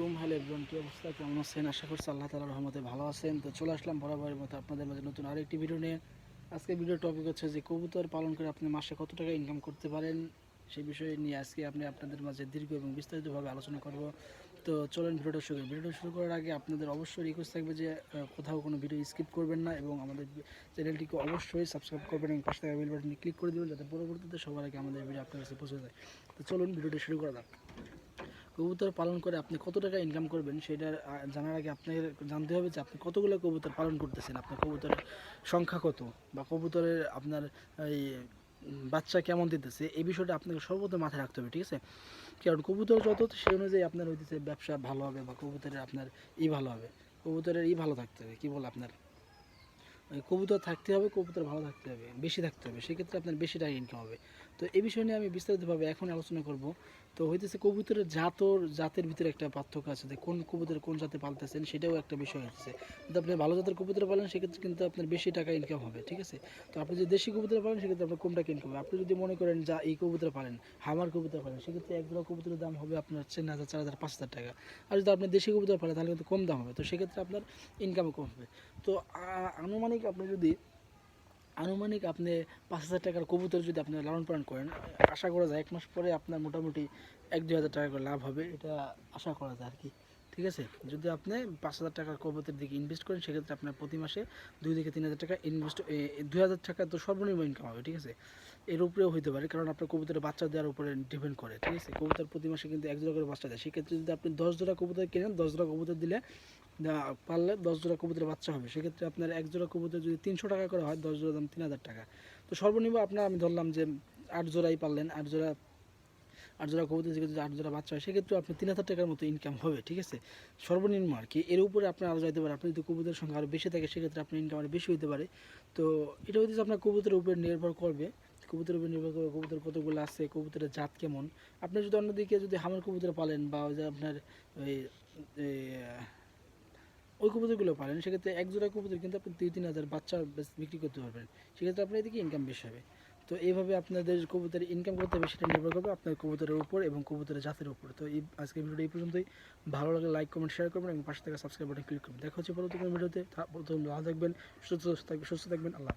আলাইকুম। Hello everyone কী অবস্থা? কেমন আছেন? আশা করছি আল্লাহ তালার রহমতে ভালো আছেন। তো চলে আসলাম বরাবরের মতো আপনাদের মাঝে নতুন আরেকটি ভিডিও নিয়ে। আজকে ভিডিও টপিক হচ্ছে যে কবুতর পালন করে আপনি মাসে কত টাকা ইনকাম করতে পারেন? সেই বিষয়ে নিয়ে আজকে আপনি আপনাদের মাঝে দীর্ঘ এবং বিস্তারিতভাবে আলোচনা করব। তো চলেন ভিডিওটা শুরু। ভিডিওটা শুরু করার আগে আপনাদের অবশ্যই রিকোয়েস্ট থাকবে যে কোথাও কোনো ভিডিও স্কিপ করবেন না এবং আমাদের চ্যানেলটিকে অবশ্যই সাবস্ক্রাইব করবেন এবং পাশে থাকা বেল বাটনে ক্লিক করে দেবেন যাতে পরবর্তীতে সবার আগে আমাদের ভিডিও আপনার কাছে পৌঁছে যায়। তো চলুন ভিডিওটা শুরু করা যাক। কবুতর পালন করে আপনি কত টাকা ইনকাম করবেন সেটা জানার আগে আপনাকে জানতে হবে যে আপনি কতগুলো কবুতর পালন করতেছেন। আপনার কবুতরের সংখ্যা কত বা কবুতরের আপনার এই বাচ্চা কেমন দিতেছে, এই বিষয়টা আপনাকে সর্বপ্রথম মাথায় রাখতে হবে, ঠিক আছে? কারণ কবুতর যত সেই অনুযায়ী আপনার হইতেছে ব্যবসা ভালো হবে বা কবুতরের আপনার ই ভালো হবে। কবুতরের ই ভালো থাকতে হবে, কী বলে আপনার? কবুতর থাকতে হবে, কবুতর ভালো থাকতে হবে, বেশি থাকতে হবে, সেক্ষেত্রে আপনার বেশি টাকা ইনকাম হবে। তো এই বিষয় নিয়ে আমি বিস্তারিতভাবে এখন আলোচনা করব। তো হইতেছে কবুতরের জাতর, জাতের ভিতরে একটা পার্থক্য আছে যে কোন কবুতর কোন জাতে পালতেছেন সেটাও একটা বিষয় হচ্ছে যদি আপনি ভালো জাতের কবুতর পালেন, সেক্ষেত্রে কিন্তু আপনার বেশি টাকা ইনকাম হবে, ঠিক আছে? তো আপনি যদি দেশি কবুতর পালেন, সেক্ষেত্রে আপনার কম টাকা ইনকাম হবে। আপনি যদি মনে করেন যা এই কবুতর পালেন, হামার কবুতর পালেন, সেক্ষেত্রে এক জোড়া কবুতরের দাম হবে আপনার তিন হাজার, চার হাজার, পাঁচ হাজার টাকা। আর যদি আপনি দেশি কবুতর পালেন, তাহলে কিন্তু কম দাম হবে। তো সেক্ষেত্রে আপনার ইনকামও কম হবে। তো আনুমানিক আপনি যদি আনুমানিক আপনি পাঁচ হাজার টাকার কবুতর যদি আপনি লালন পালন করেন, আশা করা যায় এক মাস পরে আপনার মোটামুটি এক দুই হাজার টাকা করে লাভ হবে, এটা আশা করা যায় আর কি। ঠিক আছে? যদি আপনি পাঁচ হাজার টাকার কবুতরের দিকে ইনভেস্ট করেন, সেক্ষেত্রে আপনার প্রতি মাসে দুই থেকে তিন হাজার টাকা ইনভেস্ট দুই হাজার টাকা তো সর্বনিম্ন ইনকাম হবে, ঠিক আছে? এর উপরেও হইতে পারে, কারণ আপনার কবুতরের বাচ্চা দেওয়ার উপরে ডিপেন্ড করে, ঠিক আছে? কবুতর প্রতি মাসে কিন্তু এক জোড়া করে বাচ্চা দেয়। সেক্ষেত্রে যদি আপনি দশ জোড়া কবুতর কেনেন, দশ জোড়া কবুতর দিলে পারলে দশ জোড়া কবুতরের বাচ্চা হবে। সেক্ষেত্রে আপনার এক জোড়া কবুতর যদি তিনশো টাকা করে হয়, দশ জোড়া দাম তিন হাজার টাকা। তো সর্বনিম্ন আপনার আমি ধরলাম যে আট জোড়াই পারলেন, আট জোড়া আট জোড়া কবুতর যদি আট জোড়া বাচ্চা হয়, সেক্ষেত্রে আপনি তিন হাজার টাকার মতো ইনকাম হবে, ঠিক আছে? সর্বনিম্ন আর কি। এর উপরে আপনি আরও যাইতে পারে, আপনি যদি কবুতরের সংখ্যা আরও বেশি থাকে, সেক্ষেত্রে আপনার ইনকাম আরও বেশি হতে পারে। তো এটা হচ্ছে আপনার কবুতরের উপরে নির্ভর করবে, কবুতরের উপর নির্ভর করবে কবুতর কতগুলো আছে, কবুতরের জাত কেমন। আপনি যদি অন্যদিকে যদি হামার কবুতর পালেন বা ওই যে আপনার ওই ওই কবুতরগুলো পালেন, সেক্ষেত্রে এক জোড়া কবুতর কিন্তু আপনি দুই, তিন হাজার বাচ্চা বিক্রি করতে পারবেন। সেক্ষেত্রে আপনার এদিকে ইনকাম বেশি হবে। তো এইভাবে আপনাদের কবুতরের ইনকাম করতে হবে সেটা নির্ভর করবে আপনার কবুতরের উপর এবং কবুতরের জাতের উপর। তো এই আজকের ভিডিওটা এই পর্যন্তই। ভালো লাগলে লাইক কমেন্ট শেয়ার করবেন এবং পাশে থাকা সাবস্ক্রাইব বাটন ক্লিক করবেন। দেখা হচ্ছে পরবর্তী ভিডিওতে। প্রথম ভালো থাকবেন সুস্থ থাকবেন সুস্থ থাকবেন। আল্লাহ।